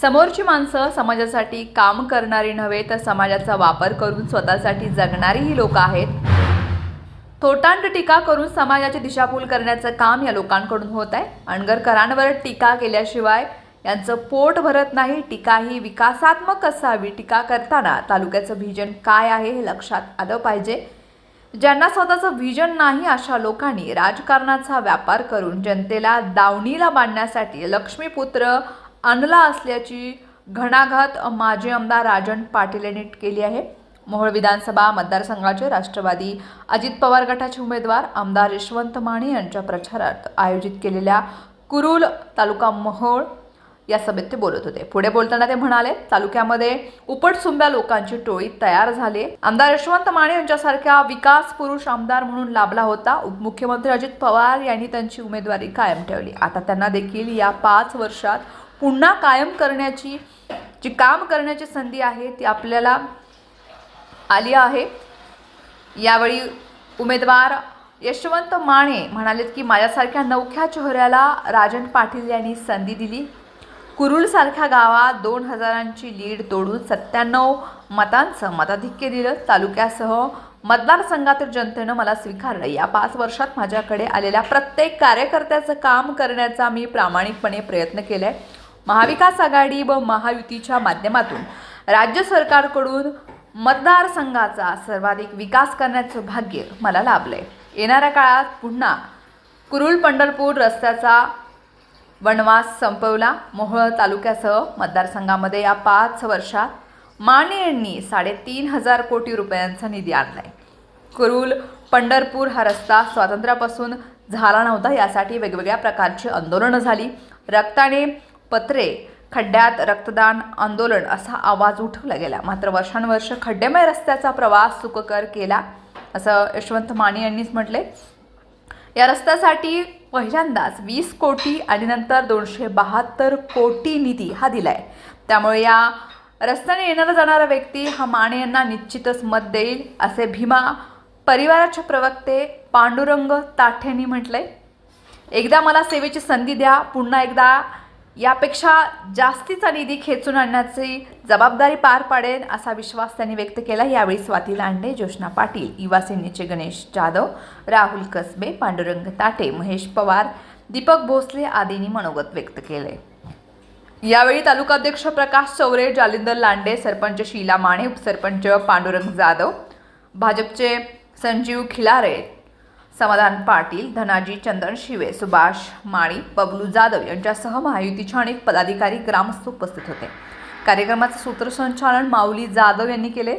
समोरची माणसं समाजासाठी काम करणारी नव्हे तर समाजाचा वापर करून स्वतःसाठी जगणारी ही लोक आहेत. थोटांड टीका करून समाजाची दिशाभूल करण्याचं काम या लोकांकडून होत आहे. अणगरकरांवर टीका केल्याशिवाय यांचं पोट भरत नाही. टीका ही विकासात्मक असावी. टीका करताना तालुक्याचं व्हिजन काय आहे हे लक्षात आलं पाहिजे. ज्यांना स्वतःचं व्हिजन नाही अशा लोकांनी राजकारणाचा व्यापार करून जनतेला दावणीला बांधण्यासाठी लक्ष्मीपुत्र आणला असल्याची घणाघात माजी आमदार राजन पाटील यांनी केली आहे. मोहोळ विधानसभा मतदारसंघाचे राष्ट्रवादी अजित पवार गटाचे उमेदवार आमदार यशवंत माने यांच्या प्रचारार्थ आयोजित केलेल्या कुरुल तालुका मोहोळ या सभेत ते बोलत होते. पुढे बोलताना ते म्हणाले तालुक्यामध्ये उपटसुंब्या लोकांची टोळी तयार झाली. आमदार यशवंत माने यांच्यासारख्या विकास पुरुष आमदार म्हणून लाभला होता. उपमुख्यमंत्री अजित पवार यांनी त्यांची उमेदवारी कायम ठेवली. आता त्यांना देखील या पाच वर्षात पुन्हा कायम करण्याची जी काम करण्याची संधी आहे ती आपल्याला आली आहे. यावेळी उमेदवार यशवंत माने म्हणालेत की माझ्यासारख्या नवख्या चेहऱ्याला राजन पाटील यांनी संधी दिली. कुरुलसारख्या गावात दोन हजारांची लीड तोडून सत्त्याण्णव मतांचं मताधिक्य दिलं. तालुक्यासह मतदारसंघातील जनतेनं मला स्वीकारलं. या पाच वर्षात माझ्याकडे आलेल्या प्रत्येक कार्यकर्त्याचं काम करण्याचा मी प्रामाणिकपणे प्रयत्न केला आहे महाविकास आघाडी व महायुतीच्या माध्यमातून राज्य सरकारकडून मतदारसंघाचा सर्वाधिक विकास करण्याचं भाग्य मला लाभलंय. येणाऱ्या काळात पुन्हा कुरुल पंढरपूर रस्त्याचा वनवास संपवला. मोहोळ तालुक्यासह मतदारसंघामध्ये या पाच वर्षात माने यांनी साडेतीन हजार कोटी रुपयांचा निधी आणलाय. कुरुल पंढरपूर हा रस्ता स्वातंत्र्यापासून झाला नव्हता यासाठी वेगवेगळ्या प्रकारची आंदोलनं झाली. रक्ताने पत्रे खड्ड्यात रक्तदान आंदोलन असा आवाज उठवला गेला. मात्र वर्षानुवर्ष खड्डेमय रस्त्याचा प्रवास सुखकर केला असं यशवंत माने यांनीच म्हटले या रस्त्यासाठी पहिल्यांदाच वीस कोटी आणि नंतर दोनशे बहात्तर कोटी निधी हा दिलाय. त्यामुळे या रस्त्याने येणारा जाणारा व्यक्ती हा माने यांना निश्चितच मत देईल असे भीमा परिवाराचे प्रवक्ते पांडुरंग ताठेंनी म्हटलंय. एकदा मला सेवेची संधी द्या पुन्हा एकदा यापेक्षा जास्तीचा निधी खेचून आणण्याची जबाबदारी पार पाडेल असा विश्वास त्यांनी व्यक्त केला. यावेळी स्वाती लांडे जोशना पाटील युवा सेनेचे गणेश जाधव राहुल कसबे पांडुरंग ताटे महेश पवार दीपक भोसले आदींनी मनोगत व्यक्त केले. यावेळी तालुकाध्यक्ष प्रकाश चौरे जालिंदर लांडे सरपंच शीला माने उपसरपंच पांडुरंग जाधव भाजपचे संजीव खिलारे समाधान पाटील धनाजी चंदन शिवे सुभाष माळी बबलू जाधव यांच्यासह महायुतीचे अनेक पदाधिकारी ग्रामस्थ उपस्थित होते. कार्यक्रमाचे सूत्रसंचालन माऊली जाधव यांनी केले.